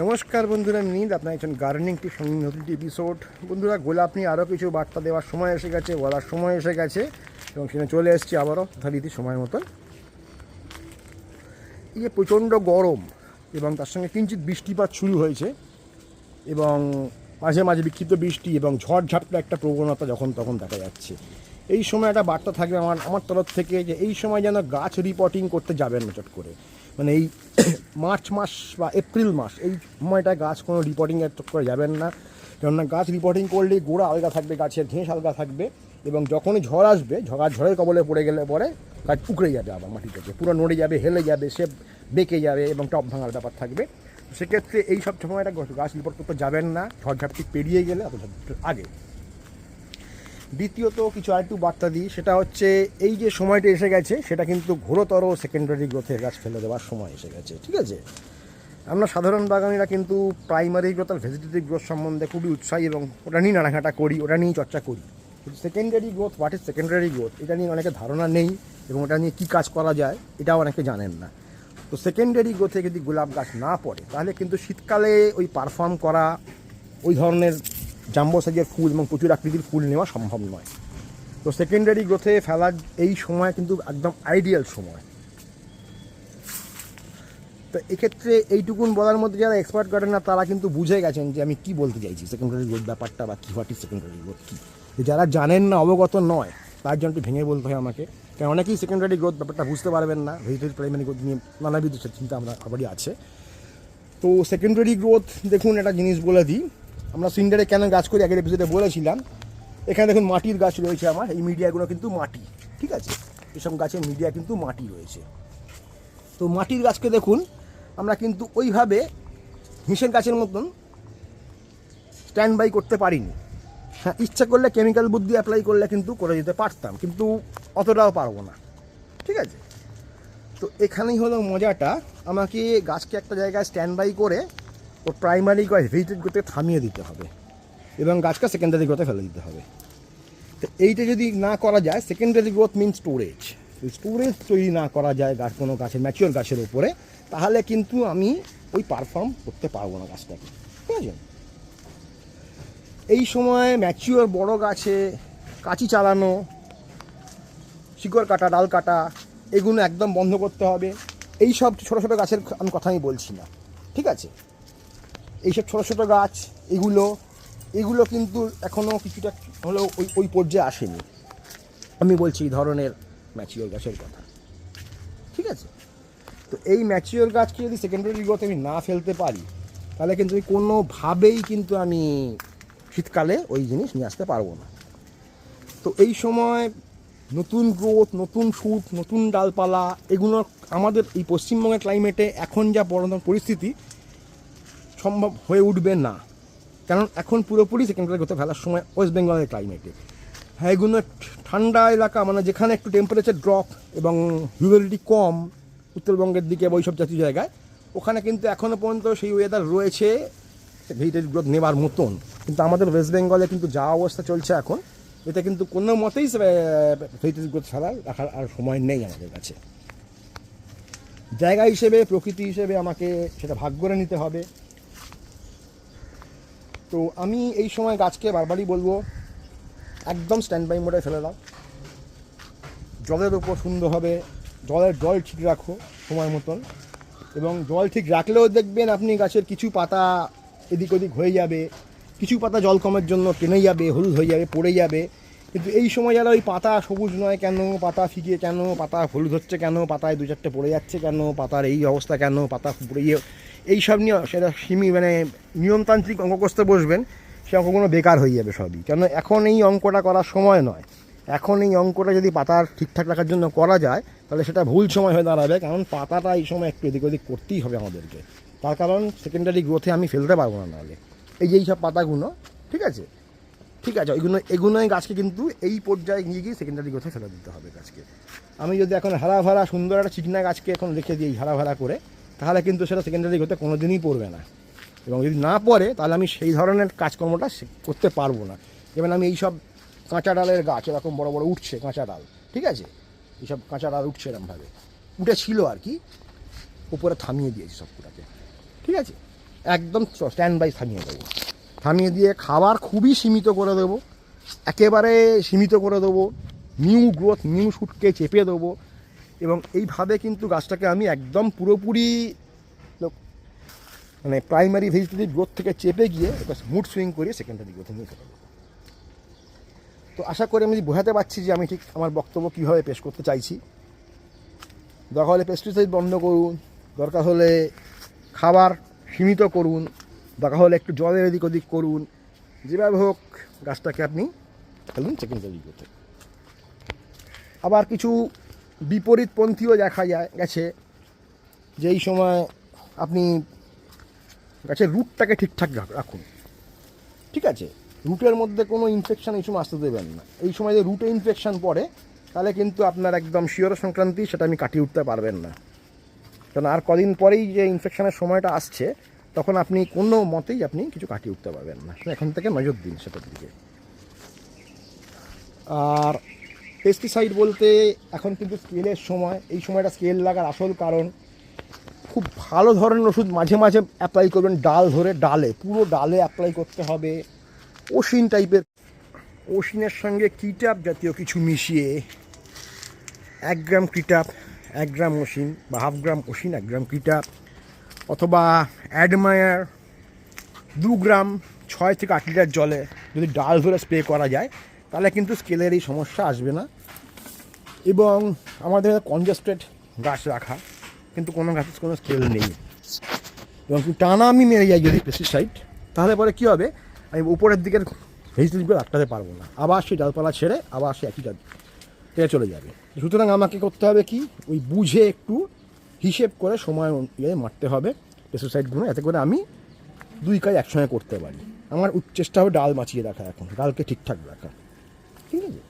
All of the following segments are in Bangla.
নমস্কার বন্ধুরা, আমি আপনার একজন গার্ডেনিং সঙ্গে নতুন এপিসোড বন্ধুরা, গোলাপ নিয়ে আরও কিছু বার্তা দেওয়ার সময় এসে গেছে, বলার সময় এসে গেছে, এবং সেখানে চলে এসেছি আবারও যথারীতি সময় মতন। এই যে প্রচণ্ড গরম, এবং তার সঙ্গে কিঞ্চিত বৃষ্টিপাত শুরু হয়েছে, এবং মাঝে মাঝে বিক্ষিপ্ত বৃষ্টি এবং ঝড় ঝাপটা একটা প্রবণতা যখন তখন দেখা যাচ্ছে। এই সময় একটা বার্তা থাকবে আমার আমার তরফ থেকে যে এই সময় যেন গাছ রিপোর্টিং করতে যাবেন চট করে। মানে এই মার্চ মাস বা এপ্রিল মাস, এই সময়টা গাছ কোনো রিপোর্টিংয়ের করে যাবেন না। কেননা গাছ রিপোর্টিং করলে গোড়া আলগা থাকবে, গাছের ঘেঁস আলগা থাকবে এবং যখনই ঝড় আসবে ঝড় ঝড়ের কবলে পড়ে গেলে পরে গাছ উকড়ে যাবে আবার মাটি থেকে পুরো নড়ে যাবে, হেলে যাবে, সে বেঁকে যাবে এবং টপ ভাঙার ব্যাপার থাকবে। সেক্ষেত্রে এই সব সময়টা গাছ রিপোর্ট করতে যাবেন না। ঝড়ঝাপটি পেরিয়ে গেলে অত আগে দ্বিতীয়ত কিছু আরেকটু বার্তা দিই, সেটা হচ্ছে এই যে সময়টা এসে গেছে, সেটা কিন্তু ঘোরতর সেকেন্ডারি গ্রোথের গাছ ফেলে দেওয়ার সময় এসে গেছে, ঠিক আছে? আমরা সাধারণ বাগানিরা কিন্তু প্রাইমারি গ্রোথ আর ভেজিটেটিভ গ্রোথ সম্বন্ধে খুবই উৎসাহী এবং ওটা নিয়ে নাড়াঘাটা করি, ওটা নিয়েই চর্চা করি। কিন্তু secondary growth what is secondary growth এটা নিয়ে অনেকে ধারণা নেই এবং ওটা নিয়ে কী কাজ করা যায়, এটাও অনেকে জানেন না। তো সেকেন্ডারি গ্রোথে যদি গোলাপ গাছ না পড়ে, তাহলে কিন্তু শীতকালে ওই পারফর্ম করা, ওই ধরনের জাম্বো সাইজের ফুল এবং প্রচুর আকৃতির ফুল নেওয়া সম্ভব নয়। তো সেকেন্ডারি গ্রোথে ফেলার এই সময় কিন্তু একদম আইডিয়াল সময়। তো এক্ষেত্রে এইটুকুন বলার মধ্যে যারা এক্সপার্ট গার্ডেনার তারা কিন্তু বুঝে গেছেন যে আমি কি বলতে চাইছি সেকেন্ডারি গ্রোথ ব্যাপারটা বা কী হোয়াট সেকেন্ডারি গ্রোথ কী? যারা জানেন না, অবগত নয়, তার জন্য একটু ভেঙে বলতে হয় আমাকে। কারণ অনেকেই সেকেন্ডারি গ্রোথ ব্যাপারটা বুঝতে পারবেন না ভেজিটেটিভ প্রাইমারি গ্রোথ নিয়ে নানাবিধ চিন্তা আমরা সবারই আছে। তো সেকেন্ডারি গ্রোথ দেখুন, একটা জিনিস বলে দিই আমরা সিন্ডারে কেন গাছ করি? আগের এপিসোডে বলেছিলাম। এখানে দেখুন মাটির গাছ রয়েছে আমার। এই মিডিয়াগুলো কিন্তু মাটি, ঠিক আছে? এসব গাছের মিডিয়া কিন্তু মাটি রয়েছে। তো মাটির গাছকে দেখুন, আমরা কিন্তু ওইভাবে হিসের গাছের মতন স্ট্যান্ড বাই করতে পারিনি। হ্যাঁ ইচ্ছা করলে কেমিক্যাল বুদ্ধি অ্যাপ্লাই করলে কিন্তু করে দিতে পারতাম, কিন্তু অতটাও পারব না। ঠিক আছে? তো এখানেই হলো মজাটা। আমাকে গাছকে একটা জায়গায় স্ট্যান্ড বাই করে ওর প্রাইমারি গাছ ভেজিটেড করতে থামিয়ে দিতে হবে এবং গাছকে সেকেন্ডারি গ্রোথে ফেলে দিতে হবে। তো এইটা যদি না করা যায় secondary growth mean storage storage তৈরি না করা যায় গাছ, কোনো গাছের ম্যাচিওর গাছের উপরে, তাহলে কিন্তু আমি ওই পারফর্ম করতে পারব না গাছটাকে। ঠিক আছে? এই সময় ম্যাচিওর বড় গাছে কাঁচি চালানো, শিকড় কাটা, ডাল কাটা, এগুলো একদম বন্ধ করতে হবে। এই সব ছোটো ছোটো গাছের আমি কথা আমি বলছি না। ঠিক আছে? এইসব ছোটো ছোটো গাছ, এগুলো এগুলো কিন্তু এখনও কিছুটা হলেও ওই ওই পর্যায়ে আসেনি। আমি বলছি এই ধরনের ম্যাচিওর গাছের কথা। ঠিক আছে? তো এই ম্যাচিওর গাছকে যদি সেকেন্ডারি গ্রোথ আমি না ফেলতে পারি, তাহলে কিন্তু আমি কোনোভাবেই কিন্তু আমি শীতকালে ওই জিনিস নিয়ে আসতে পারব না। তো এই সময় নতুন গ্রোথ নতুন শুট নতুন ডালপালা, এগুলো আমাদের এই পশ্চিমবঙ্গের ক্লাইমেটে এখন যা বর্তমান পরিস্থিতি সম্ভব হয়ে উঠবে না। কারণ এখন পুরোপুরি সেকেন্ডারি গ্রোথে ফেলার সময় ওয়েস্ট বেঙ্গলের ক্লাইমেটে হ্যাঁ এগুলো ঠান্ডা এলাকা মানে যেখানে একটু টেম্পারেচার ড্রপ এবং হিউমিডিটি কম, উত্তরবঙ্গের দিকে বা ওইসব জাতীয় জায়গায়, ওখানে কিন্তু এখনও পর্যন্ত সেই ওয়েদার রয়েছে ভেজিটেটিভ গ্রোথ নেবার মতন। কিন্তু আমাদের ওয়েস্ট বেঙ্গলে কিন্তু যা অবস্থা চলছে এখন, এতে কিন্তু কোনো মতেই ভেজিটেটিভ গ্রোথ ছাড়া রাখার আর সময় নেই আমাদের কাছে। জায়গা হিসেবে, প্রকৃতি হিসেবে আমাকে সেটা ভাগ করে নিতে হবে। তো আমি এই সময় গাছকে বারবারই বলব, একদম স্ট্যান্ড বাই মোডে ফেলে দাও। জলের ওপর সুন্দরভাবে জলের জল ঠিক রাখো সময় মতন। এবং জল ঠিক রাখলেও দেখবেন আপনি গাছের কিছু পাতা এদিক ওদিক হয়ে যাবে, কিছু পাতা জল কমের জন্য টেনে যাবে, হলুদ হয়ে যাবে, পড়ে যাবে। কিন্তু এই সময় যারা ওই পাতা সবুজ নয় কেন, পাতা ফিকে কেন, পাতা হলুদ হচ্ছে কেন, পাতায় দু চারটে পড়ে যাচ্ছে কেন, পাতার এই অবস্থা কেন, পাতা পড়ে গিয়ে এইসব নিয়ে সেটা সিমি মানে নিয়মতান্ত্রিক অঙ্ক কষতে বসবেন, সে অঙ্কগুলো বেকার হয়ে যাবে সবই। কেন এখন এই অঙ্কটা করার সময় নয়। এখন এই অঙ্কটা যদি পাতার ঠিকঠাক রাখার জন্য করা যায়, তাহলে সেটা ভুল সময় হয়ে দাঁড়াবে, কারণ পাতাটা এই সময় একটু এদিক ওদিক করতেই হবে আমাদেরকে। তার কারণ সেকেন্ডারি গ্রোথে আমি ফেলতে পারব না নাহলে। এই যে এই সব পাতাগুলো, ঠিক আছে? ঠিক আছে ওইগুলো এগুলোই গাছকে কিন্তু এই পর্যায়ে নিয়ে গিয়ে সেকেন্ডারি গ্রোথে ফেলে দিতে হবে গাছকে। আমি যদি এখন হারা ভাড়া সুন্দর একটা চিকনা গাছকে এখন রেখে দিই হারা ভাড়া করে তাহলে কিন্তু সেটা সেকেন্ডারি গ্রোথে কোনো দিনই পড়বে না। এবং যদি না পড়ে, তাহলে আমি সেই ধরনের কাজকর্মটা করতে পারব না। যেমন আমি এই সব কাঁচা ডালের গাছ, এরকম বড় বড় উঠছে কাঁচা ডাল, ঠিক আছে? এইসব কাঁচা ডাল উঠছে এরকমভাবে উঠে ছিল আর কি, উপরে থামিয়ে দিয়েছি সবগুলোকে, ঠিক আছে? একদম স্ট্যান্ড বাই থামিয়ে দেবো। থামিয়ে দিয়ে খাবার খুবই সীমিত করে দেবো, একেবারে সীমিত করে দেবো নিউ গ্রোথ নিউ শ্যুটকে চেপে দেবো এবং এইভাবে কিন্তু গাছটাকে আমি একদম পুরোপুরি মানে প্রাইমারি ভেজিটেটিভ গ্রোথ থেকে চেপে গিয়ে মুড সুইং করিয়ে সেকেন্ডারি গ্রোথে নিয়ে চলে তো আশা করি আমি বোঝাতে পারছি যে আমি ঠিক আমার বক্তব্য কীভাবে পেশ করতে চাইছি। দরকার হলে পেস্টিসাইড বন্ধ করুন, দরকার হলে খাবার সীমিত করুন, দরকার হলে একটু জলের এদিক ওদিক করুন, যেভাবে হোক গাছটাকে আপনি ফেলুন সেকেন্ডারি গ্রোথে আবার কিছু বিপরীতপন্থীও দেখা যায়, গেছে। যে এই সময় আপনি গাছের রুটটাকে ঠিকঠাক রাখুন। ঠিক আছে? রুটের মধ্যে কোনো ইনফেকশান এই সময় আসতে দেবেন না। এই সময় যে রুটে ইনফেকশান পড়ে, তাহলে কিন্তু আপনার একদম শিওর সংক্রান্তি, সেটা আমি কাটিয়ে উঠতে পারবেন না। কারণ আর কদিন পরেই যে ইনফেকশানের সময়টা আসছে, তখন আপনি কোনো মতেই আপনি কিছু কাটিয়ে উঠতে পারবেন না। এখন থেকে নজর দিন সেটার দিকে। আর পেস্টিসাইড বলতে এখন কিন্তু স্কেলের সময়, এই সময়টা স্কেল লাগার আসল কারণ, খুব ভালো ধরনের ওষুধ মাঝে মাঝে অ্যাপ্লাই করবেন ডাল ধরে ডালে, পুরো ডালে অ্যাপ্লাই করতে হবে। ওশিন টাইপের ওশিনের সঙ্গে কিটাপ জাতীয় কিছু মিশিয়ে এক গ্রাম কিটাপ এক গ্রাম ওশিন বা হাফ গ্রাম ওশিন এক গ্রাম কিটাপ অথবা অ্যাডমায়ার দু গ্রাম ছয় থেকে আট লিটার জলে যদি ডাল ধরে স্প্রে করা যায় তাহলে কিন্তু স্কেলের এই সমস্যা আসবে না। এবং আমাদের কনজাস্টেড গাছ রাখা, কিন্তু কোনো গাছের কোনো স্কেল নেই। এবং টানা আমি মেরে যাই যদি পেস্টিসাইড তাহলে পরে কী হবে? আমি উপরের দিকের ভেজিটেবলগুলো আটকাতে পারব না। আবার সেই ডালপালা ছেড়ে আবার সে একই জায়গায় চলে যাবে। সুতরাং আমাকে করতে হবে কি? ওই বুঝে একটু হিসেব করে সময় ইয়ে মারতে হবে। পেস্টিসাইডগুলো এতে করে আমি দুই কাজ একসঙ্গে করতে পারি। আমার চেষ্টা হবে ডাল বাঁচিয়ে রাখা এখন, ডালকে ঠিকঠাক রাখা। ঠিক আছে?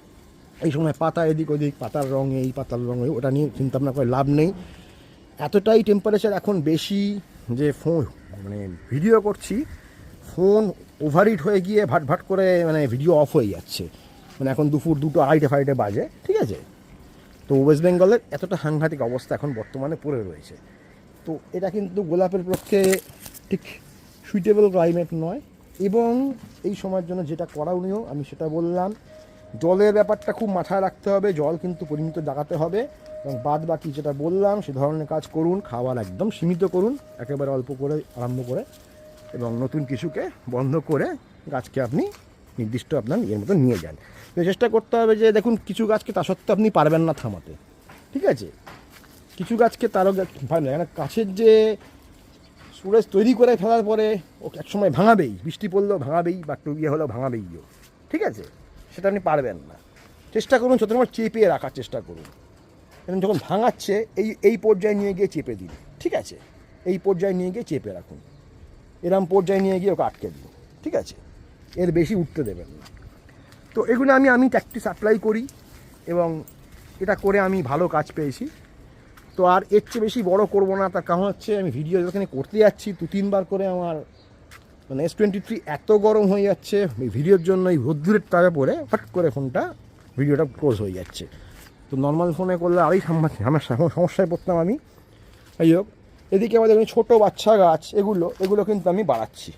এই সময় পাতা এদিক ওদিক, পাতার রঙ এই, পাতার রঙ ওটা নিয়ে চিন্তা ভাবনা করে লাভ নেই। এতটাই টেম্পারেচার এখন বেশি যে ফোন মানে ভিডিও করছি ফোন ওভারহিট হয়ে গিয়ে ভাট ভাট করে মানে ভিডিও অফ হয়ে যাচ্ছে। মানে এখন দুপুর দুটো, আড়াইটে ফাইটে বাজে, ঠিক আছে? তো ওয়েস্ট বেঙ্গলের এতটা সাংঘাতিক অবস্থা এখন বর্তমানে পড়ে রয়েছে। তো এটা কিন্তু গোলাপের পক্ষে ঠিক সুইটেবল ক্লাইমেট নয়। এবং এই সময়ের জন্য যেটা করণীয় আমি সেটা বললাম জলের ব্যাপারটা খুব মাথায় রাখতে হবে, জল কিন্তু পরিমিত জাগাতে হবে এবং বাদ বাকি যেটা বললাম, সে ধরনের কাজ করুন খাবার একদম সীমিত করুন, একেবারে অল্প করে আরম্ভ করে এবং নতুন কিছুকে বন্ধ করে গাছকে আপনি নির্দিষ্ট আপনার ইয়ের মতো নিয়ে যান। চেষ্টা করতে হবে যে দেখুন, কিছু গাছকে তা সত্ত্বেও আপনি পারবেন না থামাতে। ঠিক আছে? কিছু গাছকে তারও পারবেন না কেন গাছের যে সুরেজ তৈরি করে ফেলার পরে ও একসময় ভাঙাবেই, বৃষ্টি পড়লেও ভাঙাবেই, বা ইয়ে হলেও ভাঙাবেইও ঠিক আছে? সেটা আপনি পারবেন না। চেষ্টা করুন যত সময় চেপে রাখার চেষ্টা করুন। এবং যখন ভাঙাচ্ছে, এই এই পর্যায়ে নিয়ে গিয়ে চেপে দিন, ঠিক আছে? এই পর্যায়ে নিয়ে গিয়ে চেপে রাখুন। এরম পর্যায়ে নিয়ে গিয়ে ওকে আটকে দিন, ঠিক আছে? এর বেশি উঠতে দেবেন না। তো এগুলো আমি আমি প্র্যাকটিস অ্যাপ্লাই করি এবং এটা করে আমি ভালো কাজ পেয়েছি। তো আর এর চেয়ে বেশি বড় করব না, তার কারণ হচ্ছে আমি ভিডিও যেখানে করতে যাচ্ছি দু তিনবার করে আমার মানে এস টোয়েন্টি থ্রি এত গরম হয়ে যাচ্ছে ভিডিওর জন্য এই রোদ্দুরের তাপে পড়ে হট করে ফোনটা ভিডিওটা ক্লোজ হয়ে যাচ্ছে। তো নর্মাল ফোনে করলে আরই আমার সমস্যায় পড়তাম আমি। যাই হোক, এদিকে আমাদের ছোটো বাচ্চা গাছ, এগুলো এগুলো কিন্তু আমি বাড়াচ্ছি।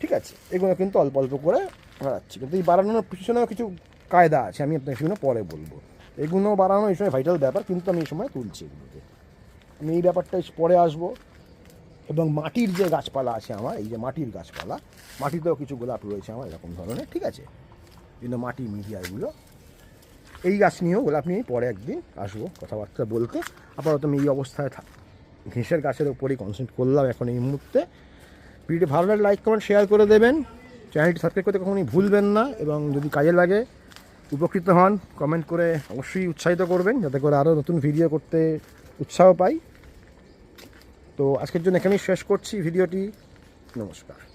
ঠিক আছে? এগুলো কিন্তু অল্প অল্প করে বাড়াচ্ছি। কিন্তু এই বাড়ানোর পিছনেও কিছু কায়দা আছে, আমি আপনাকে সেগুলো পরে বলব। এগুলো বাড়ানো এই সময় ভাইটাল ব্যাপার, কিন্তু আমি এই সময় তুলছি এগুলোকে। আমি এই ব্যাপারটা পরে আসব। এবং মাটির যে গাছপালা আছে আমার, এই যে মাটির গাছপালা, মাটিতেও কিছু গোলাপ রয়েছে আমার, এরকম ধরনের, ঠিক আছে? কিন্তু মাটি মিডিয়াগুলো এই গাছ নিয়েও গোলাপ নিয়ে পরে একদিন আসব কথাবার্তা বলতে। আপাতত আমি এই অবস্থায় থাক ঘেঁষের গাছের ওপরেই কনসেন্ট করলাম এখন এই মুহূর্তে। ভিডিও ভালো লাগলে লাইক কমেন্ট শেয়ার করে দেবেন। চ্যানেলটি সাবস্ক্রাইব করতে কখনোই ভুলবেন না এবং যদি কাজে লাগে, উপকৃত হন কমেন্ট করে অবশ্যই উৎসাহিত করবেন, যাতে করে আরও নতুন ভিডিও করতে উৎসাহ পাই। তো আজকের জন্য এখানেই শেষ করছি। ভিডিওটি নমস্কার।